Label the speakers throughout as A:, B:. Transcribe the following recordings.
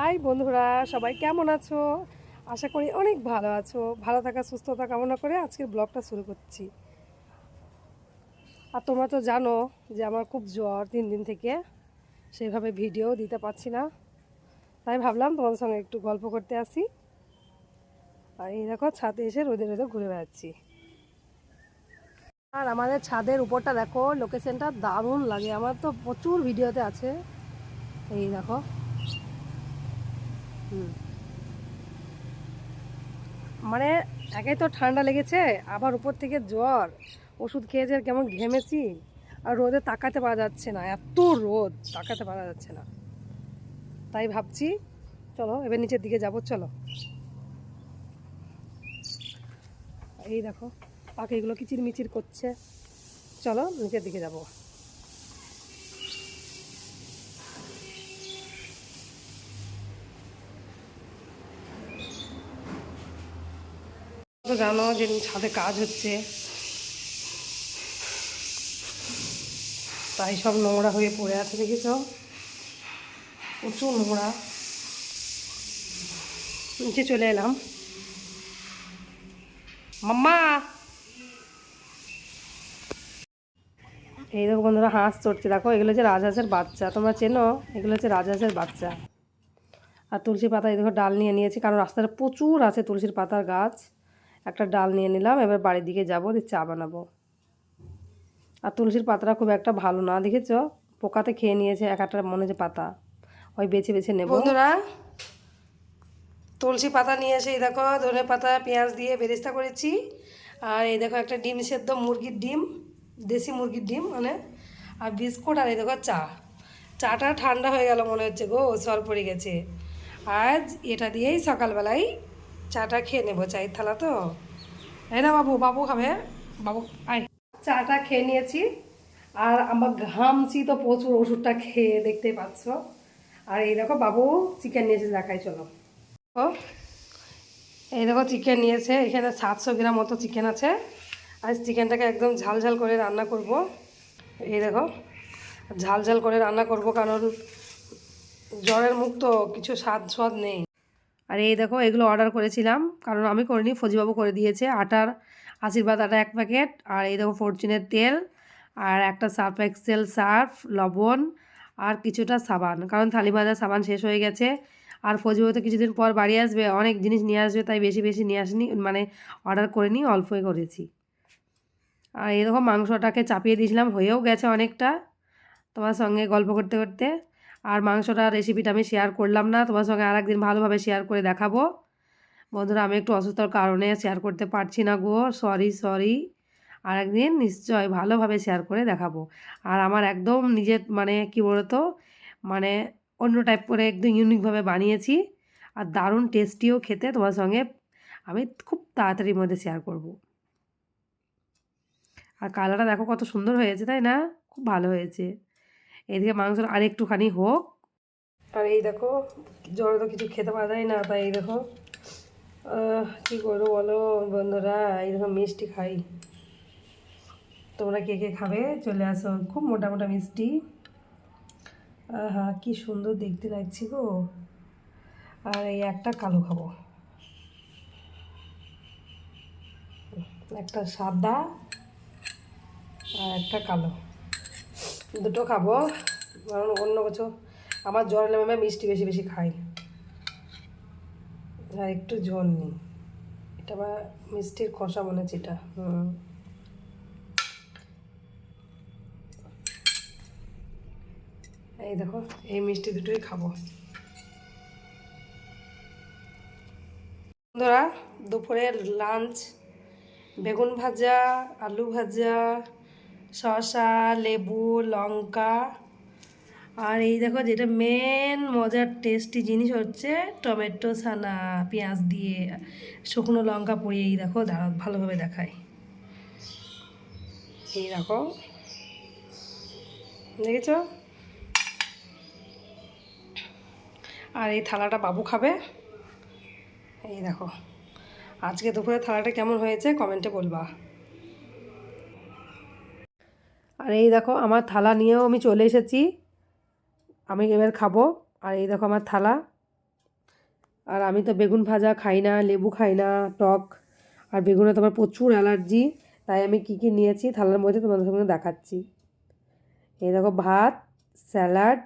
A: High বন্ধুরা, সবাই কেমন আছো? আশা করি অনেক ভালো আছো। ভালো থাকা, সুস্থতা কামনা করে আজকের ব্লগটা শুরু করছি। আর তোমরা তো জানো যে আমার খুব জ্বর তিন দিন থেকে। সেইভাবে ভিডিও দিতে পারছি না। তাই ভাবলাম তোমাদের সঙ্গে একটু গল্প করতে আসি। আর এই দেখো, ছাদে এসে রোদে রোদে ঘুরে বেড়াচ্ছি। আর আমাদের ছাদের উপরটা দেখো লোকেশনটা দারুণ লাগে। আমার তো প্রচুর ভিডিওতে আছে। এই দেখো। মানে একে তো ঠান্ডা লেগেছে, আবার উপর থেকে জ্বর, ওষুধ খেয়েছে কেমন ঘেমেছি, আর রোদে তাকাতে পারা যাচ্ছে না, এত রোদ, তাকাতে পারা যাচ্ছে না। তাই ভাবছি, চলো এবার নিচের দিকে যাব, চলো। এই দেখো, পাখিগুলো কিচির মিচির করছে। চলো নিচের দিকে যাব। তো জানো যে ছাদে কাজ হচ্ছে। তাই সব নোংরা হয়ে পড়ে আছে, দেখেছ? প্রচুর নোংরা। নিচে চলে এলাম। মাম্মা! এই দেখো বন্ধুরা, হাঁস চড়ছে। দেখো, এগুলো হচ্ছে রাজহাঁসের বাচ্চা। তোমরা চেনো, এগুলো হচ্ছে রাজহাঁসের বাচ্চা। আর তুলসী পাতা, এই দেখো, ডাল নিয়ে নিয়েছি, কারণ রাস্তাটা প্রচুর আছে তুলসীর পাতার গাছ। একটা ডাল নিয়ে নিলাম, এবার বাড়ির দিকে যাব, দিয়ে চা বানাবো। আর তুলসীর পাতাটা খুব একটা ভালো না, দেখেছ? পোকাতে খেয়ে নিয়েছে এক একটা মনে যে পাতা। ওই বেছে বেছে নেব। বন্ধুরা, তুলসী পাতা নিয়ে এসে এই দেখো, ধনে পাতা, পেঁয়াজ দিয়ে বেরেস্তা করেছি। আর এই দেখো একটা ডিম সেদ্ধ মুরগির ডিম, দেশি মুরগির ডিম মানে আর বিস্কুট আর এই দেখো চা। চাটা ঠান্ডা হয়ে গেল মনে হচ্ছে গো সর পড়ে গেছে। আজ এটা দিয়েই সকালবেলায় চাটা খেয়ে নেব চায়ের থালা তো। এই না বাবু বাবু খাবে বাবু আয়। চাটা খেয়ে নিয়েছি আর আমার ঘামছি তো প্রচুর ওষুধটা খেয়ে দেখতে পাচ্ছ। আর এই দেখো বাবু চিকেন নিয়েছে দেখাই চলো। ও এই দেখো চিকেন নিয়েছে এখানে সাতশো গ্রাম মতো চিকেন আছে। আজ চিকেনটাকে একদম ঝাল ঝাল করে রান্না করব। এই দেখো ঝাল ঝাল করে রান্না করব কারণ জ্বরের মুখ তো কিছু স্বাদ স্বাদ নেই। আর এই দেখো, এগুলো অর্ডার করেছিলাম। কারণ আমি করিনি, ফজিবাবু করে দিয়েছে। আটার আশীর্বাদ, আটা এক প্যাকেট আর এই দেখো ফরচুনের তেল। আর একটা সার্ফ এক্সেল সার্ফ লবণ আর কিছুটা সাবান। কারণ থালি ভাজার সাবান শেষ হয়ে গেছে। আর ফজিবাবু তো কিছুদিন পর বাড়ি আসবে, অনেক জিনিস নিয়ে আসবে, তাই বেশি বেশি নিয়ে আসনি মানে অর্ডার করিনি, অল্পই করেছি। আর এই দেখো, মাংসটাকে চাপিয়ে দিয়েছিলাম, হয়েও গেছে অনেকটা তোমার সঙ্গে গল্প করতে করতে। আর মাংসটার রেসিপিটা আমি শেয়ার করলাম না। তোমার সঙ্গে আর একদিন ভালোভাবে শেয়ার করে দেখাবো। বন্ধুরা, আমি একটু অসুস্থর কারণে শেয়ার করতে পারছি না গো। সরি সরি আর একদিন নিশ্চয় ভালোভাবে শেয়ার করে দেখাবো। আর আমার একদম নিজের মানে কী বলতো মানে অন্য টাইপ করে একদম ইউনিকভাবে বানিয়েছি। আর দারুণ টেস্টিও খেতে তোমার সঙ্গে আমি খুব তাড়াতাড়ির মধ্যে শেয়ার করব। আর কালারটা দেখো কত সুন্দর হয়েছে, তাই না? খুব ভালো হয়েছে। এদিকে মাংসটা আর একটুখানি হোক। আর এই দেখো জ্বরে তো কিছু খেতে পারা যায় না, তাই এই দেখো। কি করব বলো বন্ধুরা? এই দেখো মিষ্টি খাই। তোমরা কে কে খাবে? চলে আসো। খুব মোটা মোটা মিষ্টি। আহা, কি সুন্দর দেখতে লাগছে গো। আর এই একটা কালো খাব। একটা সাদা আর একটা কালো। দুটো খাব। কারণ অন্য কিছু আমার জ্বর এলে আমি মিষ্টি বেশি বেশি খাই। আর একটু ঝোল নেই। এটা আবার মিষ্টির খোসা মনে হচ্ছে এটা। হুম। এই দেখো, এই মিষ্টি দুটোই খাব। বন্ধুরা, দুপুরের লাঞ্চ বেগুন ভাজা, আলু ভাজা শসা, লেবু, লঙ্কা। আর এই দেখো যেটা মেন মজার টেস্টি জিনিস হচ্ছে টমেটো ছানা, পেঁয়াজ দিয়ে শুকনো লঙ্কা পরিয়ে এই দেখো দাঁড়া ভালোভাবে দেখায় এই দেখো। দেখেছ? আর এই থালাটা বাবু খাবে? এই দেখো। আজকে দুপুরে থালাটা কেমন হয়েছে কমেন্টে বলবা। আর এই দেখো আমার থালা নিয়েও আমি চলে এসেছি। আমি এবার খাব। আর এই দেখো আমার থালা। আর আমি তো বেগুন ভাজা খাই না, লেবু খাই না, টক। আর বেগুনে তো আমার প্রচুর অ্যালার্জি। তাই আমি কী কী নিয়েছি থালার মধ্যে তোমাদের সঙ্গে দেখাচ্ছি। এই দেখো ভাত, স্যালাড,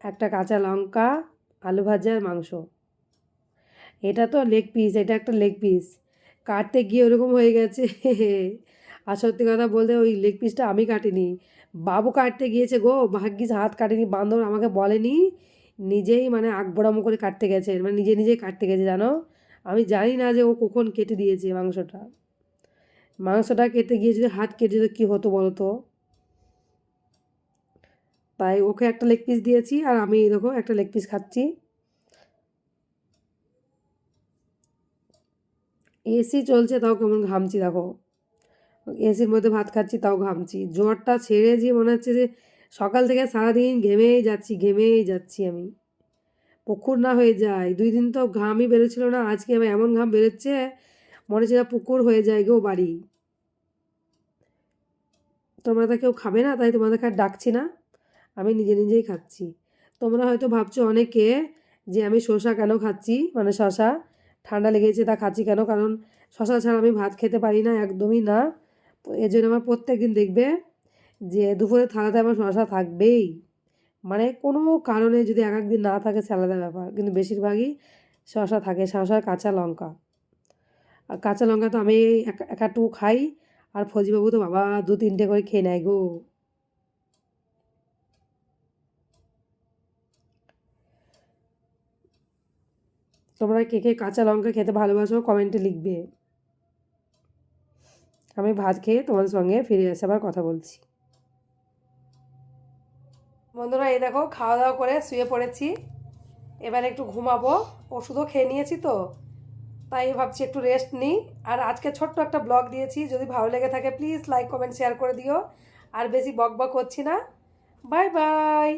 A: একটা কাঁচা লঙ্কা, আলু ভাজা আর মাংস। এটা তো লেগ পিস এটা একটা লেগ পিস কাটতে গিয়ে ওরকম হয়ে গেছে। আর সত্যি কথা বলতে ওই লেগ পিসটা আমি কাটিনি। বাবু কাটতে গিয়েছে গো, ভাগ্যিস হাত কাটেনি, বান্ধব আমাকে বলেনি, নিজেই মানে আকবরামো করে কাটতে গেছে মানে নিজে নিজেই কাটতে গেছে, জানো? আমি জানি না যে ও কখন কেটে দিয়েছে মাংসটা। মাংসটা কেটে গিয়ে যদি হাত কেটে যেত কী হতো বলো তো তাই ওকে একটা লেগ পিস দিয়েছি আর আমি দেখো একটা লেগ পিস খাচ্ছি। এসি চলছে, তাও কেমন ঘামছি, দেখো। এসির মধ্যে ভাত খাচ্ছি, তাও ঘামছি। জ্বরটা ছেড়ে যে মনে হচ্ছে যে সকাল থেকে সারাদিন ঘেমেই যাচ্ছি ঘেমেই যাচ্ছি আমি। পুকুর না হয়ে যায়। দুই দিন তো ঘামই বেরোচ্ছিল না, আজকে আবার এমন ঘাম বেরোচ্ছে, মনে হচ্ছে পুকুর হয়ে যায় গো বাড়ি। তোমরা তো কেউ খাবে না, তাই তোমাদেরকে আর ডাকছি না। আমি নিজে নিজেই খাচ্ছি। তোমরা হয়তো ভাবছ অনেকে যে আমি শশা কেন খাচ্ছি? মানে শশা ঠান্ডা লেগেছে তা খাচ্ছি কেন? কারণ শশা ছাড়া আমি ভাত খেতে পারি না, একদমই না। এর জন্য আমার প্রত্যেক দিন দেখবে যে দুপুরে থালাতে আমার শশা থাকবেই। মানে কোনো কারণে যদি এক একদিন না থাকে সে আলাদা ব্যাপার, কিন্তু বেশিরভাগই শশা থাকে শশার কাঁচা লঙ্কা। আর কাঁচা লঙ্কা তো আমি এক- এক একটু খাই, আর ফজিবাবু তো বাবা দু, তিনটে করে খেয়ে নেয় গো। তোমরা কে কে কাঁচা লঙ্কা খেতে ভালোবাসো কমেন্টে লিখবে। আমি ভাত খেয়ে তোমাদের সঙ্গে ফিরে এসে আবার কথা বলছি। বন্ধুরা, এই দেখো খাওয়া দাওয়া করে শুয়ে পড়েছি। এবার একটু ঘুমাবো। ওষুধও খেয়ে নিয়েছি তো, তাই ভাবছি একটু রেস্ট নিই। আর আজকে ছোট্ট একটা ব্লগ দিয়েছি, যদি ভালো লেগে থাকে প্লিজ লাইক কমেন্ট শেয়ার করে দিও। আর বেশি বক বক করছি না। Bye bye